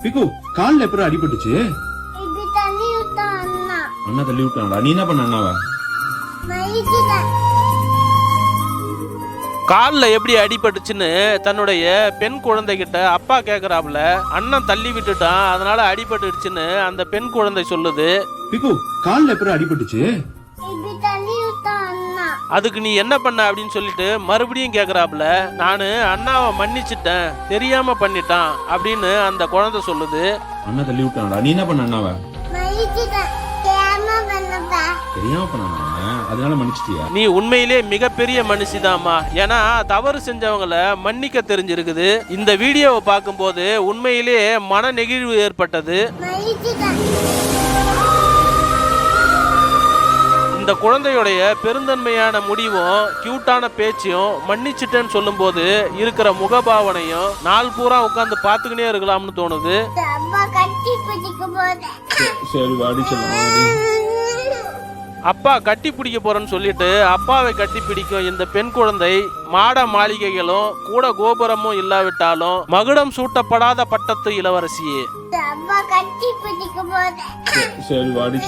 பிகு கால்ல எப்பறம் அடிபட்டுச்சு? அண்ணா. அண்ணா தள்ளி விட்டான்டா நீ என்ன பண்ண அண்ணாவ? காலில் எப்படி அடிபட்டுச்சுன்னு தன்னுடைய பெண் குழந்தைகிட்ட அப்பா கேட்குறாப்புல அண்ணன் தள்ளி விட்டுட்டான் அதனால அடிபட்டுடுச்சுன்னு அந்த பெண் குழந்தை சொல்லுது. பிகு கால்ல எப்பறம் அடிபட்டுச்சு? அதுக்கு நீ என்ன பண்ண அப்படின்னு சொல்லிட்டு மறுபடியும் கேட்குறாப்புல நான் அண்ணாவை மன்னிச்சிட்டேன் தெரியாம பண்ணிட்டான் அப்படின்னு அந்த குழந்தை சொல்லுது. அண்ணா தள்ளி விட்டான்டா. நீ என்ன பண்ண அண்ணாவ? தெரியாம பண்ணானே அதனால மன்னிச்சிட்டியா? நீ உண்மையிலே மிகப்பெரிய மனுஷிதாம்மா. ஏன்னா தவறு செஞ்சவங்கள மன்னிக்க தெரிஞ்சிருக்குது. இந்த வீடியோவை பார்க்கும்போது உண்மையிலே மன நெகிழ்வு ஏற்பட்டது. இந்த குழந்தையுடைய பெருந்தன்மையான முடிவும் கியூட்டான பேச்சையும் மன்னிச்சிட்டேன்னு சொல்லும்போது இருக்கிற முகபாவனையும் நாள் பூரா உட்காந்து பார்த்துக்கினே இருக்கலாம்னு தோணுது. சரி வாடி அப்பா கட்டி பிடிக்க போறேன்னு சொல்லிட்டு அப்பாவை கட்டி பிடிக்கும் இந்த பெண் குழந்தை மாட மாளிகைகளும் கூட கோபுரமும் இல்லாவிட்டாலும் மகுடம் சூட்டப்படாத பட்டத்து இளவரசியே. அம்மா கட்டி பிடிக்க போதே. சரி வாடி